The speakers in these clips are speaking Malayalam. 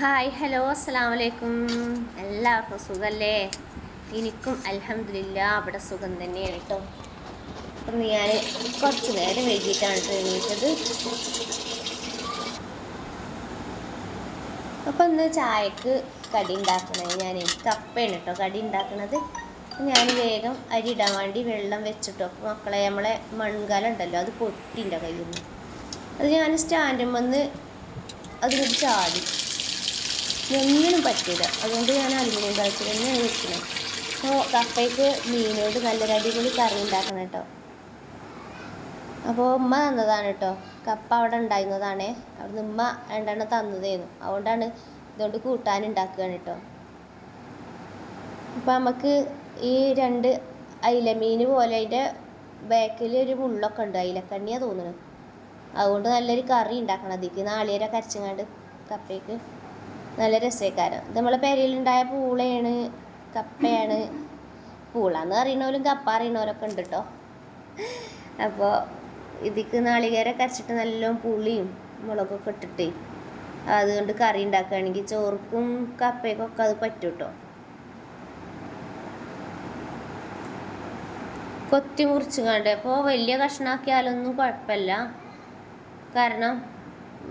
ഹായ് ഹലോ അസ്സാം വലൈക്കും എല്ലാവർക്കും സുഖമല്ലേ എനിക്കും അലഹമില്ല അവിടെ സുഖം തന്നെയാണ് കേട്ടോ. അപ്പം ഞാൻ കുറച്ച് നേരം വൈകിട്ടാണ് തോന്നിയിട്ടത് അപ്പം ഇന്ന് ചായക്ക് കടി ഉണ്ടാക്കണത് ഞാൻ കപ്പയാണ് കേട്ടോ കടി ഉണ്ടാക്കണത്. ഞാൻ വേഗം അരി ഇടാൻ വേണ്ടി വെള്ളം വെച്ചിട്ടോ. അപ്പോൾ മക്കളെ നമ്മളെ മൺകാലം ഉണ്ടല്ലോ അത് പൊട്ടിന്റെ കയ്യിൽ നിന്ന് അത് ഞാൻ സ്റ്റാൻഡും വന്ന് അതിനൊരു ചാടി ഒന്നിനും പറ്റില്ല അതുകൊണ്ട് ഞാൻ അലുമിനിയം പാത്രത്തിൽ തന്നെയാണ് വെക്കുന്നത് അപ്പോൾ കപ്പയ്ക്ക് മീനോട് നല്ലൊരു അടിപൊളി കറി ഉണ്ടാക്കണം കേട്ടോ. അപ്പോൾ ഉമ്മ തന്നതാണ് കേട്ടോ. കപ്പ അവിടെ ഉണ്ടായിരുന്നതാണ്. അവിടുന്ന് ഉമ്മ രണ്ടെണ്ണം തന്നതേനു. അതുകൊണ്ടാണ് ഇതുകൊണ്ട് കൂട്ടാൻ ഉണ്ടാക്കുകയാണ് കേട്ടോ. അപ്പോൾ നമുക്ക് ഈ രണ്ട് അയില മീൻ പോലെ അതിന്റെ ബാക്കിൽ ഒരു മുള്ളൊക്കെ ഉണ്ട്. അയിലക്കണ്ണിയാണ് തോന്നുന്നത് അതുകൊണ്ട് നല്ലൊരു കറി ഉണ്ടാക്കണം. അതിക്ക് നാളികേരൊക്കെ അരച്ചങ്ങാണ്ട് കപ്പയ്ക്ക്. നല്ല ഇത് നമ്മളെ പെരയിലുണ്ടായ പൂളയാണ് കപ്പയാണ്. പൂള എന്ന് അറിയണവരും കപ്പ അറിയണവരൊക്കെ ഉണ്ട് കേട്ടോ അപ്പോൾ ഇതിക്ക് നാളികേരൊക്കെ അരച്ചിട്ട് നല്ലോണം പുളിയും മുളകൊക്കെ ഇട്ടിട്ട് അതുകൊണ്ട് കറി ഉണ്ടാക്കുകയാണെങ്കിൽ ചോർക്കും കപ്പയ്ക്കൊക്കെ അത് പറ്റും കേട്ടോ കൊത്തി മുറിച്ച് കണ്ടേ അപ്പോൾ വലിയ കഷ്ണാക്കിയാലൊന്നും കുഴപ്പമില്ല. കാരണം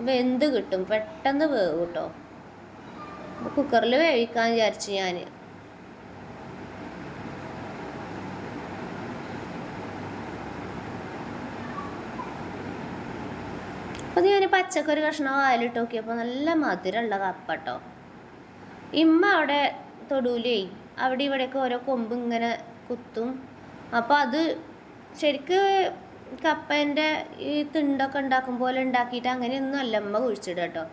വെന്ത് കിട്ടും. പെട്ടെന്ന് വേവ് കേട്ടോ കുക്കറിൽ വേവിക്കാൻ വിചാരിച്ചു ഞാൻ. അപ്പൊ ഞാൻ പച്ചക്കറി കഷ്ണം വായിലിട്ട് നോക്കിയപ്പോൾ നല്ല മധുരമുള്ള കപ്പ കേട്ടോ ഇമ്മ അവിടെ തൊടൂലേ അവിടെ ഇവിടെയൊക്കെ ഓരോ കൊമ്പ് ഇങ്ങനെ കുത്തും. അപ്പോൾ അത് ശരിക്ക് കപ്പേന്റെ ഈ തിണ്ടൊക്കെ ഉണ്ടാക്കും പോലെ ഉണ്ടാക്കിയിട്ട് അങ്ങനെയൊന്നും അല്ല അമ്മ കുഴിച്ചിടുക കേട്ടോ.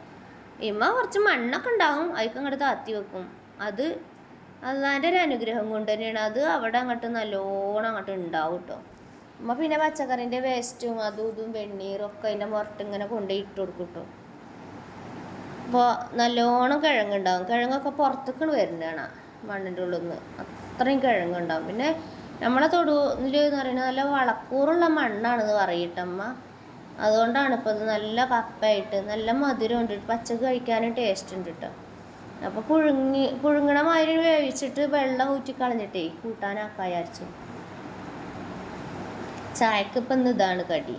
ഇമ്മ കുറച്ച് മണ്ണൊക്കെ ഉണ്ടാവും. അതിക്ക് അങ്ങോട്ട് താത്തി വെക്കും. അത് അള്ളാന്റെ ഒരു അനുഗ്രഹം കൊണ്ട് തന്നെയാണ്. അത് അവിടെ അങ്ങോട്ട് നല്ലോണം അങ്ങോട്ട് ഉണ്ടാവും കേട്ടോ അമ്മ പിന്നെ പച്ചക്കറിന്റെ വേസ്റ്റും അതും ഇതും വെണ്ണീറും ഒക്കെ അതിന്റെ മുറട്ട് ഇങ്ങനെ കൊണ്ടുപോയി ഇട്ട് കൊടുക്കും കേട്ടോ അപ്പോൾ നല്ലോണം കിഴങ്ങുണ്ടാവും കിഴങ്ങൊക്കെ പുറത്തേക്ക് വരുന്നതാണ് മണ്ണിന്റെ ഉള്ളിൽ നിന്ന് അത്രയും കിഴങ്ങുണ്ടാവും പിന്നെ നമ്മളെ തൊടുവിൽ എന്ന് പറയുന്നത് നല്ല വളക്കൂറുള്ള മണ്ണാണെന്ന് പറയട്ടമ്മ അതുകൊണ്ടാണ് ഇപ്പോൾ ഇത് നല്ല കപ്പയായിട്ട് നല്ല മധുരം ഉണ്ട് പച്ചക്ക് കഴിക്കാനും ടേസ്റ്റ് ഉണ്ട് കേട്ടോ അപ്പോൾ പുഴുങ്ങി പുഴുങ്ങണ മാതിരി വേവിച്ചിട്ട് വെള്ളം ഊറ്റിക്കളഞ്ഞിട്ടേ കൂട്ടാനാക്കാൻ വിചാരിച്ചു. ചായക്ക് ഇപ്പം ഇതാണ് കടി.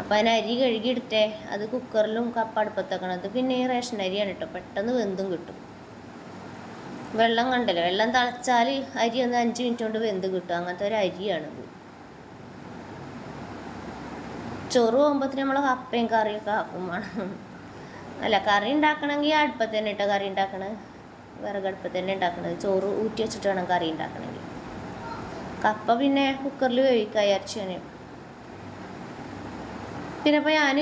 അപ്പം അതിന് അരി കഴുകിയെടുത്തേ അത് കുക്കറിലും കപ്പ അടുപ്പത്തേക്കണത് പിന്നെ ഈ റേഷൻ അരിയാണ് കേട്ടോ പെട്ടെന്ന് വെന്തും കിട്ടും. വെള്ളം കണ്ടല്ലോ? വെള്ളം തിളച്ചാൽ അരി ഒന്ന് അഞ്ച് മിനിറ്റ് കൊണ്ട് വെന്ത് കിട്ടും. അങ്ങനത്തെ ഒരു അരിയാണിത്. ചോറ് പോകുമ്പോഴത്തേന് നമ്മൾ കപ്പയും കറിയൊക്കെ ആക്കും വേണം. അല്ല കറി ഉണ്ടാക്കണമെങ്കിൽ അടുപ്പത്ത് തന്നെ ഇട്ടോ കറി ഉണ്ടാക്കണത് വിറകടുപ്പത്ത് തന്നെ ഉണ്ടാക്കണത്. ചോറ് ഊറ്റി വെച്ചിട്ട് വേണം കറി ഉണ്ടാക്കണമെങ്കിൽ. കപ്പ പിന്നെ കുക്കറിൽ വേവിക്കാം വിചാരിച്ചു ഞാൻ പിന്നെ ഇപ്പോൾ ഞാൻ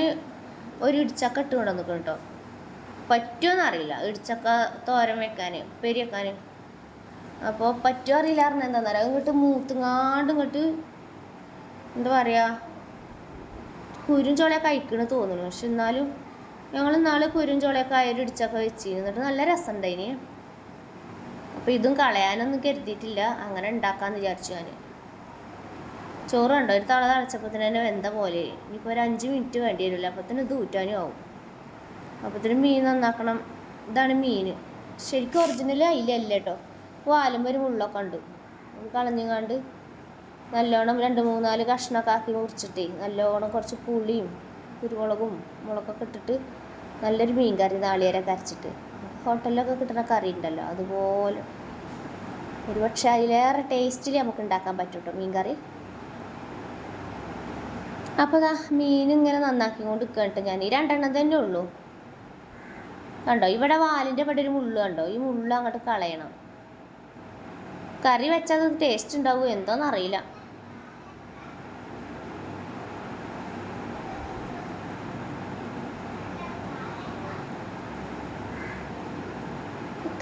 ഒരു ഇടിച്ചക്ക ഇട്ട് കൊണ്ടു നിൽക്കണം കേട്ടോ പറ്റുമോ അറിയില്ല. ഇടിച്ചക്ക തോരൻ വെക്കാൻ ഉപ്പേരി വെക്കാൻ അപ്പോൾ പറ്റുമോ അറിയില്ല പറഞ്ഞാൽ എന്താണെന്നറിയാം ഇങ്ങോട്ട് മൂത്തുങ്ങാണ്ട് ഇങ്ങോട്ട് എന്താ പറയുക കുരും ചോളയൊക്കെ അയക്കണ തോന്നുന്നു. പക്ഷെ എന്നാലും ഞങ്ങൾ ഇന്നാൾ കുരും ചോളയൊക്കെ ആയൊരു ഇടിച്ചൊക്കെ വെച്ചിരുന്നു എന്നിട്ട് നല്ല രസമുണ്ടായിന് അപ്പോൾ ഇതും കളയാനൊന്നും കരുതിയിട്ടില്ല. അങ്ങനെ ഉണ്ടാക്കാമെന്ന് വിചാരിച്ചു ഞാൻ ചോറ് കണ്ടോ? ഒരു തള തളച്ചപ്പത്തിന് തന്നെ വെന്ത പോലെ. ഇനിയിപ്പോൾ ഒരു അഞ്ച് മിനിറ്റ് വേണ്ടി വരില്ല. അപ്പത്തിന് ഇത് ആവും. അപ്പത്തിന് മീൻ നന്നാക്കണം. ഇതാണ് മീൻ. ശരിക്കും ഒറിജിനൽ അതിലല്ല കേട്ടോ. വാലുമ്പോൾ ഒരു മുള്ളൊക്കെ ഉണ്ട് കളഞ്ഞുങ്ങാണ്ട് നല്ലോണം രണ്ട് മൂന്നാൽ കഷ്ണമൊക്കെ ആക്കി മുറിച്ചിട്ട് നല്ലോണം കുറച്ച് പുളിയും കുരുമുളകും മുളകൊക്കെ ഇട്ടിട്ട് നല്ലൊരു മീൻ കറി നാളികേരൊക്കെ അരച്ചിട്ട്. ഹോട്ടലിലൊക്കെ കിട്ടുന്ന കറി ഉണ്ടല്ലോ അതുപോലെ. ഒരു പക്ഷേ അതിലേറെ ടേസ്റ്റിൽ നമുക്ക് ഉണ്ടാക്കാൻ പറ്റും കേട്ടോ മീൻ കറി അപ്പോൾ ദാ മീൻ ഇങ്ങനെ നന്നാക്കി കൊണ്ട് നിൽക്കട്ടെ ഞാൻ. ഈ രണ്ടെണ്ണം തന്നെ ഉള്ളൂ. കണ്ടോ? ഇവിടെ വാലിന്റെ ഇവിടെ ഒരു മുള്ളു കണ്ടോ? ഈ മുള്ളു അങ്ങോട്ട് കളയണം. കറി വെച്ചാൽ ടേസ്റ്റ് ഉണ്ടാവുമോ എന്തോന്ന്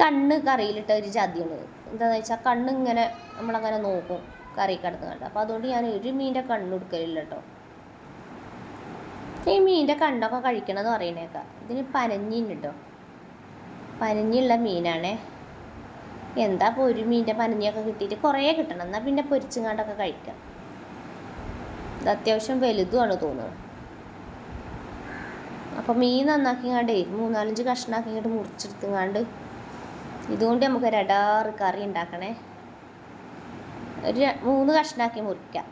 കണ്ണ് കറിയിലിട്ട ഒരു ചതിയാണ് എന്താണെന്ന് വെച്ചാൽ കണ്ണ് ഇങ്ങനെ നമ്മളങ്ങനെ നോക്കും കറി കിടക്കുന്നുണ്ട് അപ്പോൾ അതുകൊണ്ട് ഞാൻ ഒരു മീനിന്റെ കണ്ണ് എടുക്കലില്ല കേട്ടോ ഈ മീനിന്റെ കണ്ണൊക്കെ കഴിക്കണമെന്ന് പറയണേക്കാം ഇതിന് പനഞ്ഞിണ്ട് കേട്ടോ പനഞ്ഞുള്ള മീനാണേ. എന്താ ഇപ്പോൾ ഒരു മീനിന്റെ പനഞ്ഞൊക്കെ കിട്ടിയിട്ട് കുറേ കിട്ടണം. എന്നാൽ പിന്നെ പൊരിച്ചുങ്ങാണ്ടൊക്കെ കഴിക്കാം. ഇത് അത്യാവശ്യം വലുതുമാണ് തോന്നുന്നത് അപ്പോൾ മീൻ നന്നാക്കിങ്ങാണ്ടേ മൂന്നാലഞ്ച് കഷ്ണാക്കി ഇങ്ങോട്ട് മുറിച്ചെടുത്തുങ്ങാണ്ട് ഇതുകൊണ്ട് നമുക്ക് ഒരു അടാറ് കറി ഉണ്ടാക്കണേ. ഒരു മൂന്ന് കഷ്ണാക്കി മുറിക്കാം.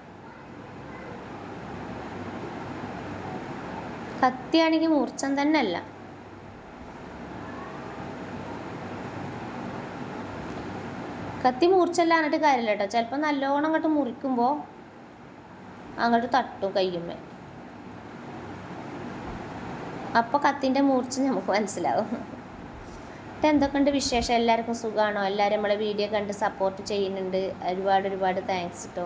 കത്തിയാണെങ്കിൽ മുറിച്ചം തന്നെ അല്ല കത്തി മൂർച്ചല്ല എന്നിട്ട് കാര്യമില്ല കേട്ടോ. ചിലപ്പോൾ നല്ലോണം അങ്ങോട്ട് മുറിക്കുമ്പോൾ അങ്ങോട്ട് തട്ടും കയ്യുമ്മേ അപ്പോൾ കത്തിന്റെ മൂർച്ച നമുക്ക് മനസ്സിലാവും. എന്നിട്ട് എന്തൊക്കെയുണ്ട് വിശേഷം? എല്ലാവർക്കും സുഖമാണോ എല്ലാവരും നമ്മളെ വീഡിയോ കണ്ട് സപ്പോർട്ട് ചെയ്യുന്നുണ്ട്. ഒരുപാട് ഒരുപാട് താങ്ക്സ് കേട്ടോ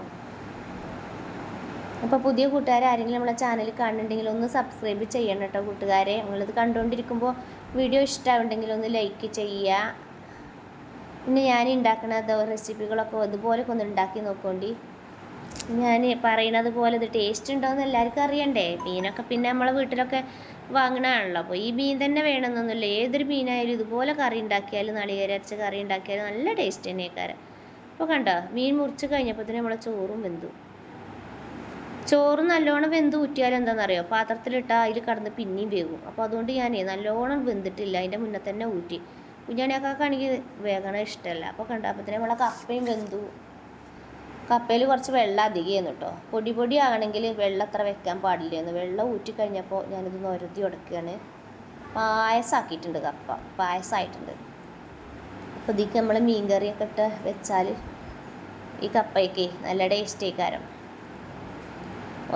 അപ്പോൾ പുതിയ കൂട്ടുകാർ ആരെങ്കിലും നമ്മളെ ചാനൽ കാണുന്നുണ്ടെങ്കിൽ ഒന്ന് സബ്സ്ക്രൈബ് ചെയ്യണം കേട്ടോ കൂട്ടുകാരെ. നിങ്ങളിത് കണ്ടുകൊണ്ടിരിക്കുമ്പോൾ വീഡിയോ ഇഷ്ടമാവുണ്ടെങ്കിൽ ഒന്ന് ലൈക്ക് ചെയ്യുക. പിന്നെ ഞാൻ ഉണ്ടാക്കുന്ന റെസിപ്പികളൊക്കെ അതുപോലൊക്കെ ഒന്ന് ഉണ്ടാക്കി നോക്കോണ്ടി. ഞാൻ പറയണത് പോലെ ഇത് ടേസ്റ്റ് ഉണ്ടോയെന്ന് എല്ലാവർക്കും അറിയണ്ടേ? മീനൊക്കെ പിന്നെ നമ്മളെ വീട്ടിലൊക്കെ വാങ്ങണതാണല്ലോ. അപ്പോൾ ഈ മീൻ തന്നെ വേണമെന്നൊന്നുമില്ല. ഏതൊരു മീനായാലും ഇതുപോലെ കറി ഉണ്ടാക്കിയാലും നളികരച്ച കറി ഉണ്ടാക്കിയാലും നല്ല ടേസ്റ്റ് തന്നെയാക്കാരം. അപ്പോൾ കണ്ടോ? മീൻ മുറിച്ച് കഴിഞ്ഞപ്പോൾ തന്നെ നമ്മളെ ചോറും വെന്തു. ചോറ് നല്ലോണം വെന്ത് ഊറ്റിയാൽ എന്താണെന്നറിയോ പാത്രത്തിലിട്ടാൽ അതിൽ കടന്ന് പിന്നെയും വേകും അപ്പോൾ അതുകൊണ്ട് ഞാനേ നല്ലോണം വെന്തിട്ടില്ല. അതിന്റെ മുന്നേ തന്നെ ഊറ്റി. കുഞ്ഞാണിയൊക്കെ വേഗണ ഇഷ്ടമല്ല അപ്പോൾ കണ്ടോ? അപ്പോൾ തന്നെ നമ്മളെ കപ്പയും വെന്തു. കപ്പയിൽ കുറച്ച് വെള്ളം അധികമായിരുന്നു കേട്ടോ പൊടി പൊടി ആണെങ്കിൽ വെള്ളം അത്ര വെക്കാൻ പാടില്ലായിരുന്നു വെള്ളം ഊറ്റി കഴിഞ്ഞപ്പോൾ ഞാനിത് നൊരുതി ഉടക്കുകയാണ് പായസമാക്കിയിട്ടുണ്ട് കപ്പ. പായസമായിട്ടുണ്ട് അപ്പോൾ ഇതിക്ക് നമ്മൾ മീൻ കറിയൊക്കെ ഇട്ട് വെച്ചാൽ ഈ കപ്പയ്ക്ക് നല്ല ടേസ്റ്റ് കാരം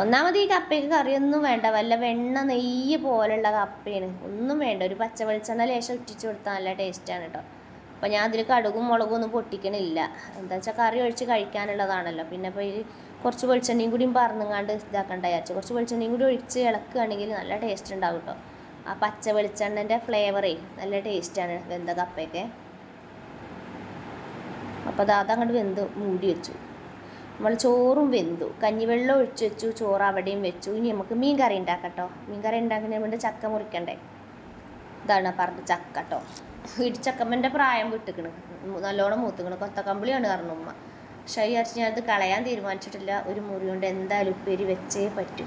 ഒന്നാമത് ഈ കപ്പയ്ക്ക് കറിയൊന്നും വേണ്ട. വല്ല വെണ്ണ നെയ്യ് പോലുള്ള കപ്പയാണ് ഒന്നും വേണ്ട. ഒരു പച്ച വെളിച്ചെണ്ണ ലേശം ഇട്ടിച്ച് കൊടുത്താൽ നല്ല ടേസ്റ്റാണ് കേട്ടോ അപ്പോൾ ഞാൻ അതിൽ കടുകും മുളകും ഒന്നും പൊട്ടിക്കണില്ല. എന്താ വെച്ചാൽ കറി ഒഴിച്ച് കഴിക്കാനുള്ളതാണല്ലോ. പിന്നെ ഇപ്പോൾ ഈ കുറച്ച് വെളിച്ചെണ്ണയും കൂടിയും പറന്നുങ്ങാണ്ട് ഇതാക്കണ്ട വിചാരിച്ചു. കുറച്ച് വെളിച്ചെണ്ണയും കൂടി ഒഴിച്ച് ഇളക്കുകയാണെങ്കിൽ നല്ല ടേസ്റ്റ് ഉണ്ടാവും കേട്ടോ ആ പച്ച വെളിച്ചെണ്ണന്റെ ഫ്ലേവറേ നല്ല ടേസ്റ്റാണ് വെന്ത കപ്പയൊക്കെ. അപ്പോൾ അത് അതങ്ങോട്ട് വെന്ത് മൂടി വെച്ചു. നമ്മൾ ചോറും വെന്തു. കഞ്ഞിവെള്ളം ഒഴിച്ച് വെച്ചു ചോറ് അവിടെയും വെച്ചു. ഇനി നമുക്ക് മീൻ കറി ഉണ്ടാക്കട്ടോ മീൻ കറി ഉണ്ടാക്കുന്നതിന് വേണ്ടി ചക്ക മുറിക്കണ്ടേ? ഇതാണ് പറഞ്ഞ ചക്ക കേട്ടോ ഇടിച്ചക്കമ്മന്റെ പ്രായം വിട്ടിക്കണ്. നല്ലോണം മൂത്തുക്കണ്. കൊത്തക്കമ്പിളിയാണ് കാരണം ഉമ്മ. പക്ഷേ ഈ അരച്ച് ഞാനത് കളയാൻ തീരുമാനിച്ചിട്ടില്ല. ഒരു മുറി കൊണ്ട് എന്തായാലും ഉപ്പേരി വെച്ചേ പറ്റൂ.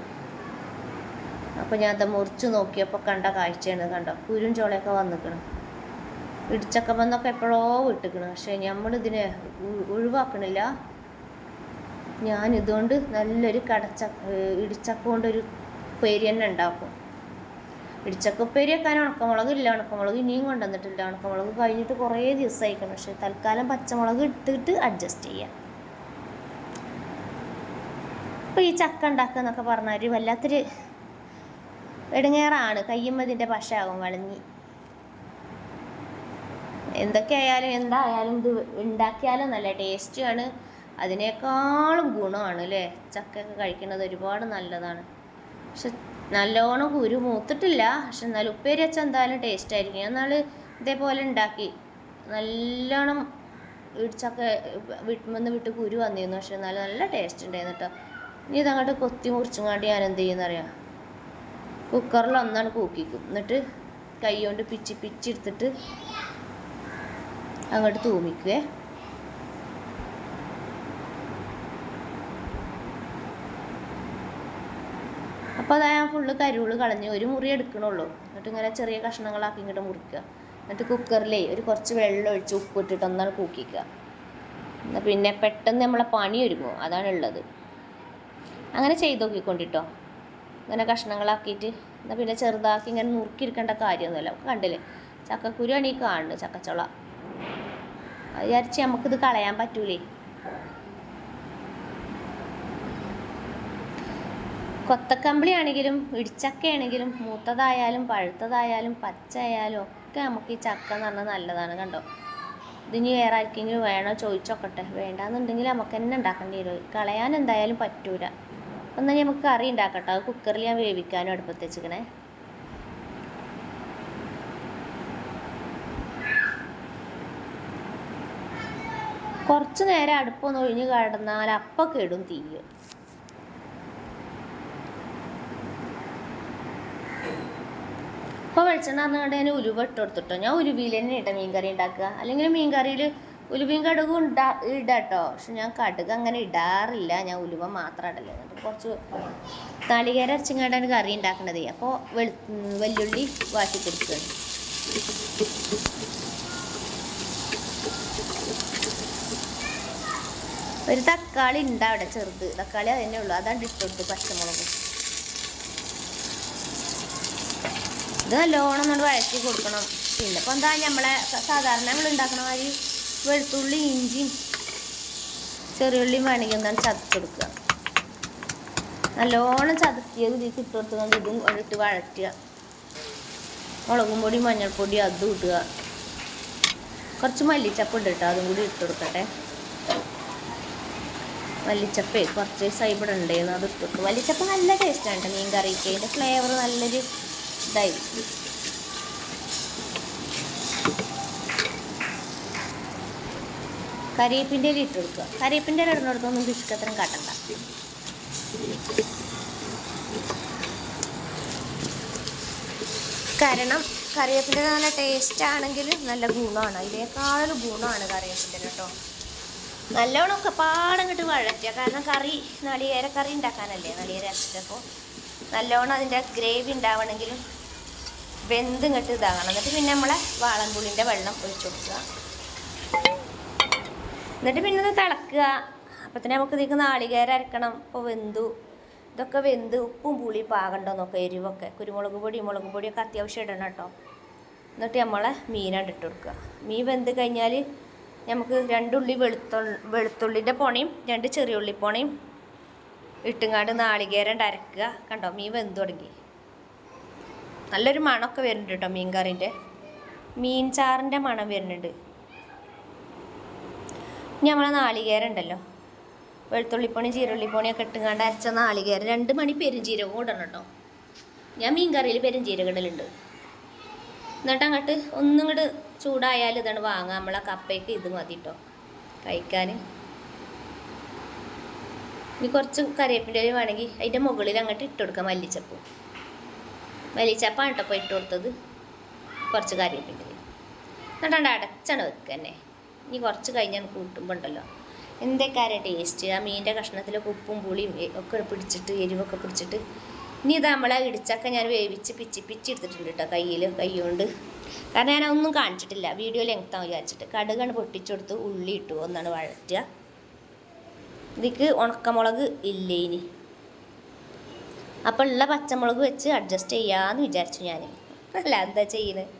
അപ്പോൾ ഞാൻ അത് മുറിച്ച് നോക്കിയപ്പോൾ കണ്ട കാഴ്ചയാണ് കണ്ടോ? കുരും ചോളയൊക്കെ വന്നിക്കണം. ഇടിച്ചക്കമെന്നൊക്കെ എപ്പോഴോ വിട്ടിക്കണം. പക്ഷേ നമ്മളിതിനെ ഒഴിവാക്കണില്ല. ഞാൻ ഇതുകൊണ്ട് നല്ലൊരു കടച്ച ഇടിച്ചക്ക കൊണ്ടൊരു ഉപ്പേരി തന്നെ ഉണ്ടാക്കും. ഇടിച്ചക്ക ഉപ്പേരി വെക്കാൻ ഉണക്കമുളക് ഇല്ല. ഉണക്കമുളക് ഇനിയും കൊണ്ടുവന്നിട്ടില്ല. ഉണക്കമുളക് കഴിഞ്ഞിട്ട് കുറേ ദിവസമായിക്കണം പക്ഷെ തൽക്കാലം പച്ചമുളക് ഇട്ടിട്ട് അഡ്ജസ്റ്റ് ചെയ്യാം. അപ്പോൾ ഈ ചക്ക ഉണ്ടാക്കുക എന്നൊക്കെ പറഞ്ഞാൽ വല്ലാത്തൊരു ഇടങ്ങേറാണ് കയ്യുമ്പതിന്റെ പശയാകും വളഞ്ഞി എന്തൊക്കെയായാലും എന്തായാലും ഇത് ഉണ്ടാക്കിയാലും നല്ല ടേസ്റ്റുമാണ് അതിനേക്കാളും ഗുണമാണ് അല്ലേ ചക്കയൊക്കെ കഴിക്കുന്നത് ഒരുപാട് നല്ലതാണ്. പക്ഷെ നല്ലോണം കുരു മൂത്തിട്ടില്ല. പക്ഷെ എന്നാലും ഉപ്പേരി വെച്ചാൽ എന്തായാലും ടേസ്റ്റ് ആയിരിക്കും. ഞാൻ നാൾ ഇതേപോലെ ഉണ്ടാക്കി നല്ലോണം ഇടിച്ചൊക്കെ വീട്ടിൽ വിട്ട് കുരു വന്നിരുന്നു. പക്ഷെ എന്നാലും നല്ല ടേസ്റ്റ് ഉണ്ടായിരുന്നു കേട്ടോ ഇനി ഇതങ്ങോട്ട് കൊത്തി മുറിച്ചുങ്ങാണ്ട് ഞാൻ എന്ത് ചെയ്യുന്നറിയാം? കുക്കറിൽ ഒന്നാണ് കൂക്കിക്കും. എന്നിട്ട് കൈ കൊണ്ട് പിച്ചി പിച്ചെടുത്തിട്ട് അങ്ങോട്ട് തൂമിക്കുവേ. അപ്പോൾ അതാ ഞാൻ ഫുള്ള് കരുൾ കളഞ്ഞ് ഒരു മുറി എടുക്കണുള്ളൂ. എന്നിട്ട് ഇങ്ങനെ ചെറിയ കഷ്ണങ്ങളാക്കി ഇങ്ങോട്ട് മുറിക്കുക. എന്നിട്ട് കുക്കറിലേ ഒരു കുറച്ച് വെള്ളം ഒഴിച്ച് ഉപ്പ് ഇട്ടിട്ട് ഒന്നാണ് കൂക്കിക്കുക. എന്നാൽ പിന്നെ പെട്ടെന്ന് നമ്മളെ പണി ഒരുങ്ങും. അതാണ് ഉള്ളത്. അങ്ങനെ ചെയ്ത് നോക്കിക്കൊണ്ടിട്ടോ. ഇങ്ങനെ കഷ്ണങ്ങളാക്കിയിട്ട് എന്നാൽ പിന്നെ ചെറുതാക്കി ഇങ്ങനെ നുറുക്കിയിരിക്കേണ്ട കാര്യമൊന്നുമില്ല. നമുക്ക് കണ്ടില്ലേ? ചക്കക്കുരുവാണ് ഈ കാണുന്നത് ചക്കച്ചുള. അത് വിചാരിച്ച് നമുക്കിത് കളയാൻ പറ്റൂലേ? കൊത്തക്കമ്പിളി ആണെങ്കിലും ഇടിച്ചക്കയാണെങ്കിലും മൂത്തതായാലും പഴുത്തതായാലും പച്ചയായാലും ഒക്കെ നമുക്ക് ഈ ചക്ക എന്ന് പറഞ്ഞാൽ നല്ലതാണ് കണ്ടോ? ഇതിന് വേറെ ആർക്കെങ്കിലും വേണോ ചോദിച്ചോക്കട്ടെ. വേണ്ടാന്നുണ്ടെങ്കിൽ നമുക്ക് തന്നെ ഉണ്ടാക്കേണ്ടി വരും. കളയാൻ എന്തായാലും പറ്റൂല. ഒന്നും നമുക്ക് കറി ഉണ്ടാക്കട്ടോ. അത് കുക്കറിൽ ഞാൻ വേവിക്കാനും അടുപ്പത്ത് വെച്ചിക്കണേ കുറച്ച് നേരം അടുപ്പൊന്ന് ഒഴിഞ്ഞ് കിടന്നാൽ അപ്പം കെടും തീയും. ഇപ്പോൾ വെളിച്ചെണ്ണ പറഞ്ഞുകൊണ്ട് ഞാൻ ഉലുവ ഇട്ട് കൊടുത്തിട്ടോ ഞാൻ ഉലുവിയിൽ തന്നെ ഇട്ട മീൻ കറി ഉണ്ടാക്കുക അല്ലെങ്കിൽ മീൻ കറിയിൽ ഉലുവയും കടുകും ഇടാ ഇടാട്ടോ. പക്ഷെ ഞാൻ കടുക് അങ്ങനെ ഇടാറില്ല. ഞാൻ ഉലുവ മാത്രം ഇടൽ. എന്നിട്ട് കുറച്ച് നാളികേര അരച്ചിങ്ങാണ്ടാണ് കറി ഉണ്ടാക്കണത് അപ്പോൾ വെളു വെല്ലുള്ളി വാട്ടി കൊടുക്കുകയാണ് ഒരു തക്കാളി ഉണ്ട് അവിടെ ചെറുത്. തക്കാളി അതന്നെ ഉള്ളൂ. അതാണ് ഇട്ടുകൊടുത്ത് പച്ചമുളകും. നല്ലോണം നമ്മൾ വഴറ്റി കൊടുക്കണം. പിന്നെ ഇപ്പം എന്താ നമ്മളെ സാധാരണ നമ്മൾ ഉണ്ടാക്കണ മാതിരി വെളുത്തുള്ളി ഇഞ്ചിയും ചെറിയുള്ളിയും വേണമെങ്കിൽ ഒന്നാണ് ചതച്ചെടുക്കുക. നല്ലോണം ചതക്കിയത് ഇതിൽ ഇട്ട് കൊടുത്തുകൊണ്ട് ഇതും ഇട്ട് വഴറ്റുക. മുളകും പൊടി മഞ്ഞൾപ്പൊടി അതും ഇടുക. കുറച്ച് മല്ലിച്ചപ്പ് ഉണ്ട് കേട്ടോ അതും കൂടി ഇട്ട് കൊടുക്കട്ടെ. മല്ലിച്ചപ്പേ കുറച്ച് സൈബിടുണ്ടായിരുന്നു അത് ഇട്ട് കൊടുക്കും. മല്ലിച്ചപ്പ് നല്ല ടേസ്റ്റാണ് കേട്ടോ മീൻ കറിക്ക് അതിന്റെ ഫ്ലേവർ നല്ലൊരു ഇതായി. കരിയപ്പിന്റെ ഇല ഇട്ട് കൊടുക്കുക. കരിയപ്പിന്റെ ഇല ഇടുന്നിടത്തൊന്നും പിശുക്കത്തിനും കാട്ടണ്ട. കാരണം കറിവേപ്പിന്റെ ഇല നല്ല ടേസ്റ്റ് ആണെങ്കിൽ നല്ല ഗുണമാണ്. ഇതേക്കാളൊരു ഗുണമാണ് കറിവേപ്പിന്റെ ഇല കേട്ടോ. നല്ലോണം ഒക്കെ പാടങ്ങിട്ട് വഴറ്റുക. കാരണം കറി നാളികേര കറി ഉണ്ടാക്കാനല്ലേ? നാളികേര അരച്ചിട്ടപ്പോൾ നല്ലോണം അതിന്റെ ഗ്രേവി ഉണ്ടാവണമെങ്കിലും വെന്ത് ഇങ്ങോട്ട് ഇതാകണം. എന്നിട്ട് പിന്നെ നമ്മളെ വാളൻപുളിന്റെ വെള്ളം ഒഴിച്ചു കൊടുക്കുക. എന്നിട്ട് പിന്നെ ഇത് തിളക്കുക. അപ്പം തന്നെ നമുക്ക് ഇതിലേക്ക് നാളികേരം അരക്കണം. അപ്പോൾ വെന്തു. ഇതൊക്കെ വെന്ത് ഉപ്പും പുളി പാകണ്ടോ നോക്കുക എരിവൊക്കെ. കുരുമുളക് പൊടി മുളക് പൊടിയൊക്കെ അത്യാവശ്യം ഇടണം കേട്ടോ. എന്നിട്ട് നമ്മളെ മീനാണ്ട് ഇട്ട് കൊടുക്കുക. മീൻ വെന്ത് കഴിഞ്ഞാൽ നമുക്ക് രണ്ടുള്ളി വെളുത്തു വെളുത്തുള്ളിന്റെ പോണയും രണ്ട് ചെറിയ ഉള്ളി ഇട്ടുങ്ങാണ്ട് നാളികേരം അരക്കുക. കണ്ടോ? മീൻ വെന്ത് തുടങ്ങി. നല്ലൊരു മണമൊക്കെ വരുന്നുണ്ട് കേട്ടോ മീൻ മീൻചാറിന്റെ മീൻ ചാറിന്റെ മണം വരുന്നുണ്ട്. ഇനി നമ്മളെ നാളികേരം ഉണ്ടല്ലോ വെളുത്തുള്ളിപ്പണി ചീരുള്ളിപ്പണിയൊക്കെ ഇട്ടുകൊണ്ട് അരച്ച നാളികേരം. രണ്ട് മണി പെരുംജീരകം ഇടണം കേട്ടോ. ഞാൻ മീൻ കറിയിൽ പെരുംജീരകം എന്നിട്ട് അങ്ങോട്ട് ഒന്നും ഇങ്ങോട്ട് ചൂടായാൽ ഇതാണ് വാങ്ങാം നമ്മളെ കപ്പയ്ക്ക് ഇത് മതി കേട്ടോ. കഴിക്കാൻ. ഇനി കുറച്ച് കറിവേപ്പിന്റെ വേണമെങ്കിൽ അതിന്റെ മുകളിൽ അങ്ങോട്ട് ഇട്ട് കൊടുക്കാം മല്ലിച്ചപ്പ്. മല്ലിച്ചപ്പാണ് കേട്ടോ ഇട്ട് കൊടുത്തത്. കുറച്ച് കറിവേപ്പിന്റെ ഇല എന്നിട്ടാണ്ട് അടച്ചാണ് വെക്കുക തന്നെ ഇനി കുറച്ച് കഴിഞ്ഞാൽ കൂട്ടുമ്പോൾ ഉണ്ടല്ലോ എന്തൊക്കെയാണ് ടേസ്റ്റ് ആ മീനിന്റെ കഷ്ണത്തിലൊക്കെ ഉപ്പും പുളിയും ഒക്കെ പിടിച്ചിട്ട് എരിവൊക്കെ പിടിച്ചിട്ട്. ഇനി ഇത് നമ്മളെ ഇടിച്ചൊക്കെ ഞാൻ വേവിച്ച് പിച്ചി പിച്ചി എടുത്തിട്ടുണ്ട് കേട്ടോ കയ്യിൽ കൈ കൊണ്ട് കാരണം ഞാൻ ഒന്നും കാണിച്ചിട്ടില്ല. വീഡിയോ ലെങ്ത്താവും വിചാരിച്ചിട്ട്. കടുകാണ് പൊട്ടിച്ചെടുത്ത് ഉള്ളി ഇട്ടു. ഒന്നാണ് വഴറ്റുക. ഇതിക്ക് ഉണക്കമുളക് ഇല്ലേ ഇനി? അപ്പോൾ ഉള്ള പച്ചമുളക് വെച്ച് അഡ്ജസ്റ്റ് ചെയ്യാമെന്ന് വിചാരിച്ചു ഞാൻ. അല്ല എന്താ ചെയ്യുന്നത്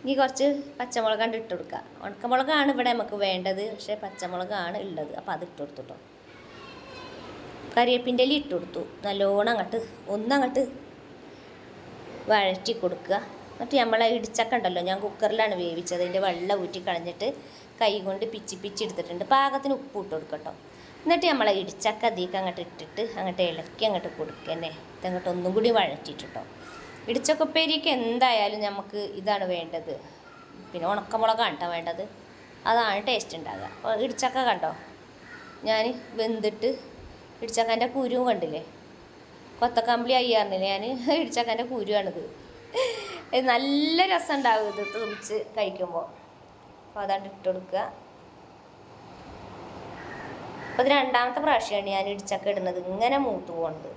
ഇനി കുറച്ച് പച്ചമുളക് കണ്ട് ഇട്ട് കൊടുക്കുക ഉണക്കമുളകാണ് ഇവിടെ നമുക്ക് വേണ്ടത് പക്ഷേ പച്ചമുളകാണ് ഉള്ളത്. അപ്പോൾ അത് ഇട്ട് കൊടുത്തു കേട്ടോ കറിവേപ്പിന്റെ ഇട്ട് കൊടുത്തു. നല്ലോണം അങ്ങോട്ട് ഒന്നങ്ങോട്ട് വഴറ്റി കൊടുക്കുക എന്നിട്ട് നമ്മളെ ഇടിച്ചക്ക ഉണ്ടല്ലോ ഞാൻ കുക്കറിലാണ് വേവിച്ചത്. അതിന്റെ വെള്ളം ഊറ്റി കളഞ്ഞിട്ട് കൈ കൊണ്ട് പിച്ചി പിച്ചി എടുത്തിട്ടുണ്ട്. പാകത്തിന് ഉപ്പ് ഇട്ട് കൊടുക്കട്ടോ എന്നിട്ട് നമ്മളെ ഇടിച്ചക്ക അതിലേക്ക് അങ്ങോട്ട് ഇട്ടിട്ട് അങ്ങോട്ട് ഇളക്കി അങ്ങോട്ട് കൊടുക്കന്നെ. ഇതങ്ങോട്ട് ഒന്നും കൂടി വഴറ്റിട്ടോ ഇടിച്ചക്കപ്പേരിക്ക് എന്തായാലും നമുക്ക് ഇതാണ് വേണ്ടത്. പിന്നെ ഉണക്കമുളകാണ് കേട്ടോ വേണ്ടത്. അതാണ് ടേസ്റ്റ് ഉണ്ടാകുക അപ്പോൾ ഇടിച്ചക്ക കണ്ടോ? ഞാൻ വെന്തിട്ട് ഇടിച്ചക്കന്റെ കുരുവും കണ്ടില്ലേ? കൊത്തക്കമ്പിളി അയ്യാറിനില്ലേ ഞാൻ ഇടിച്ചക്കന്റെ കുരുവാണിത്. നല്ല രസം ഉണ്ടാവും ഇത് തുറിച്ച് കഴിക്കുമ്പോൾ അപ്പോൾ അതാണ്ട് ഇട്ട് കൊടുക്കുക. അപ്പോൾ ഇത് രണ്ടാമത്തെ പ്രാവശ്യമാണ് ഞാൻ ഇടിച്ചക്ക ഇടുന്നത്. ഇങ്ങനെ മൂത്ത് പോകുന്നത്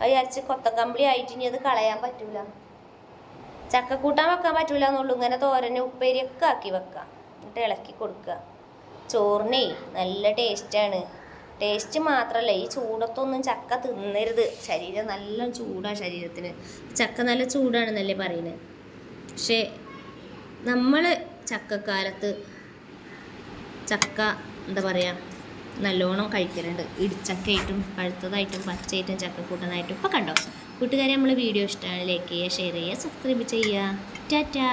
അത് വിചാരിച്ച് കൊത്തക്കമ്പിളി ആയിട്ട് ഇനി അത് കളയാൻ പറ്റൂല. ചക്ക കൂട്ടാൻ വെക്കാൻ പറ്റൂല എന്നുള്ളൂ. ഇങ്ങനെ തോരന് ഉപ്പേരിയൊക്കെ ആക്കി വെക്കാം. എന്നിട്ട് ഇളക്കി കൊടുക്കുക ചോറിനേ നല്ല ടേസ്റ്റാണ് ടേസ്റ്റ് മാത്രമല്ല ഈ ചൂടത്തൊന്നും ചക്ക തിന്നരുത്. ശരീരം നല്ല ചൂടാണ് ശരീരത്തിന്. ചക്ക നല്ല ചൂടാണെന്നല്ലേ പറയുന്നത് പക്ഷേ നമ്മൾ ചക്കക്കാലത്ത് ചക്ക എന്താ പറയുക നല്ലോണം കഴിക്കലുണ്ട്. ഇടിച്ചക്കയായിട്ടും പഴുത്തതായിട്ടും പച്ചയായിട്ടും ചക്കക്കൂട്ടനായിട്ടും ഇപ്പോൾ കണ്ടോ? കൂട്ടുകാരെ നമ്മൾ വീഡിയോ ഇഷ്ടമാണ് ലൈക്ക് ചെയ്യുക ഷെയർ ചെയ്യുക സബ്സ്ക്രൈബ് ചെയ്യുക. ടാറ്റാ!